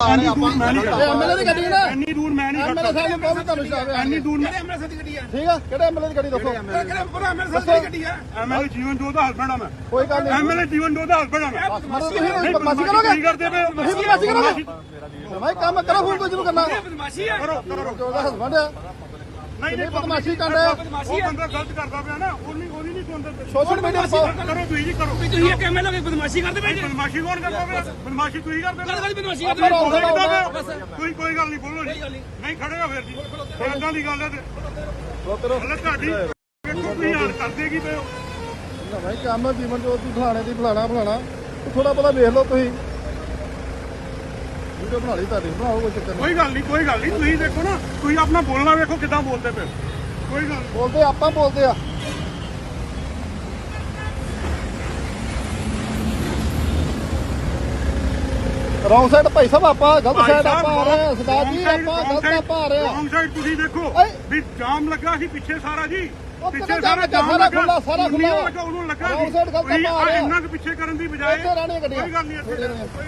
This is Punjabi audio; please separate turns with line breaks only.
ਇੰਨੀ ਦੂਰ ਮੈਂ ਨਹੀਂ
ਇਹ ਐਮਐਲਏ ਦੀ ਗੱਡੀ ਨਾ
ਇੰਨੀ ਦੂਰ ਮੈਂ ਨਹੀਂ
ਐਮਐਲਏ ਸਾਹਿਬ ਬਹੁਤ ਤੁਹਾਨੂੰ ਸ਼ਰਾਬ ਹੈ
ਇੰਨੀ ਦੂਰ
ਠੀਕ ਆ ਕਿਹੜੇ ਐਮਐਲਏ ਦੀ ਗੱਡੀ ਦੱਸੋ?
ਐਮਐਲਏ ਜੀਵਨ ਜੋਤ ਦਾ ਹਸਬੰਡ ਆ ਮੈਂ।
ਕੋਈ ਗੱਲ ਨਹੀਂ।
ਐਮਐਲਏ ਜੀਵਨ ਜੋਤ ਦਾ ਹਸਬੰਡ ਆ ਮੈਂ।
ਤੁਸੀਂ ਬਦਮਾਸ਼ੀ ਕਰੋਗੇ?
ਕਰਦੇ ਪਏ।
ਤੁਸੀਂ ਬਦਮਾਸ਼ੀ ਕਰੋਗੇ? ਭਾਈ ਕੰਮ ਕਰੋ ਫੋਨ ਤੋਂ ਜਿਹਨੂੰ ਕਰਨਾ।
ਕਰੋ ਕਰੋ।
ਜੋ ਉਹਦਾ ਹਸਬੰਡ ਆ।
ਨਹੀਂ ਨਹੀਂ
ਬਦਮਾਸ਼ੀ ਕਰ ਰਿਹਾ
ਉਹ ਬੰਦਾ ਗਲਤ ਕਰਦਾ ਪਿਆ ਨਾ। ਉਹ ਨਹੀਂ ਉਹਦੀ ਨਹੀਂ
ਸੋਸ਼ਲ ਮੀਡੀਆ ਤੇ ਪਾਓ
ਕਰੋ ਤੁਸੀਂ ਜੀ ਕਰੋ।
ਤੁਸੀਂ ਇੱਕ ਐਮਐਲਏ ਦੀ ਬਦਮਾਸ਼ੀ ਕਰਦੇ ਪਏ ਜੀ?
ਬਦਮਾਸ਼ੀ ਕੌਣ ਕਰਦਾ ਪਿਆ? ਬਦਮਾਸ਼ੀ ਤੁਸੀਂ ਕਰਦੇ ਪਏ।
ਕਾਹਦੀ ਬਦਮਾਸ਼ੀ
ਆਪਾਂ
ਕਰਦੇ
ਰੌਂਗ
ਤੁਸੀਂ
ਦਾ
ਕਿੱਦਾਂ
ਲਾਉਂਦਾ
ਪਏ? ਹੋ? ਕੋਈ ਕੋਈ ਗੱਲ ਨਹੀਂ ਬੋਲੋ ਜੀ। ਨਹੀਂ। ਖੜੇ ਹੋ ਫਿਰ ਜੀ। ਇਦਾਂ ਦੀ ਗੱਲ ਹੈ ਤੇ
ਰੋਤਰੋ
ਹਲੇ ਤੁਹਾਡੀ ਵੇਖੋ ਤੁਸੀਂ ਹਾਲ ਕਰਦੇ ਕੀ ਪਏ ਹੋ?
ਨਾ ਭਾਈ ਕੰਮ ਜੀਵਨ ਜੋਤ ਦੀ ਫਲਾਣੇ ਦੀ ਫਲਾਣਾ ਫਲਾਣਾ। ਥੋੜਾ ਬਹੁਤਾ ਵੇਖ ਲਓ ਤੁਸੀਂ। ਵੀਡੀਓ ਬਣਾ ਲਈ ਤੁਹਾਡੀ ਬਣਾਓ ਕੋਈ ਚੱਕਰ
ਕੋਈ ਗੱਲ ਨਹੀਂ ਕੋਈ ਗੱਲ ਨਹੀਂ। ਤੁਸੀਂ ਦੇਖੋ ਨਾ ਤੁਸੀਂ ਆਪਣਾ ਬੋਲਣਾ ਵੇਖੋ ਕਿੱਦਾਂ ਬੋਲਦੇ ਪਏ। ਕੋਈ ਗੱਲ ਨੀ।
ਬੋਲਦੇ ਆਪਾਂ ਬੋਲਦੇ ਆ। ਰੌਂਗ ਸਾਈਡ ਭਾਈ ਸਾਹਿਬ ਆਪਾਂ ਗਲਤ ਸਾਈਡ ਆਪਾਂ ਆ ਰਹੇ ਹਾਂ ਸਰਦਾਰ ਜੀ ਆਪਾਂ ਗਲਤ ਆਪਾਂ ਆ ਰਹੇ ਹਾਂ
ਰੌਂਗ ਸਾਈਡ ਤੁਸੀਂ ਦੇਖੋ
ਓਏ।
ਵੀ ਜਾਮ ਲੱਗਾ ਸੀ ਪਿੱਛੇ ਸਾਰਾ ਜੀ
ਉਹ
ਪਿੱਛੇ
ਕਿਹੜਾ
ਸਾਰਾ
ਜਾਮ ਲੱਗਾ? ਸਾਰਾ ਖੁੱਲਾ, ਸਾਰਾ
ਉਹਨੂੰ
ਖੁੱਲਾ।
ਲੱਗਾ ਉਹਨੂੰ ਲੱਗਾ
Wrong
ਸੀ
side ਗਲਤ
ਤੁਸੀਂ
ਆਪਾਂ ਆ ਰਹੇ ਹਾਂ।
ਇੰਨਾ ਕੁ ਪਿੱਛੇ ਕਰਨ ਦੀ ਬਜਾਏ
ਇੱਥੇ ਰਹਿਣੀਆਂ ਗੱਡੀਆਂ।
ਕੋਈ ਗੱਲ ਨਹੀਂ
ਇੱਥੇ ਰਹਿਣੀਆਂ।
ਕੋਈ ਗੱਲ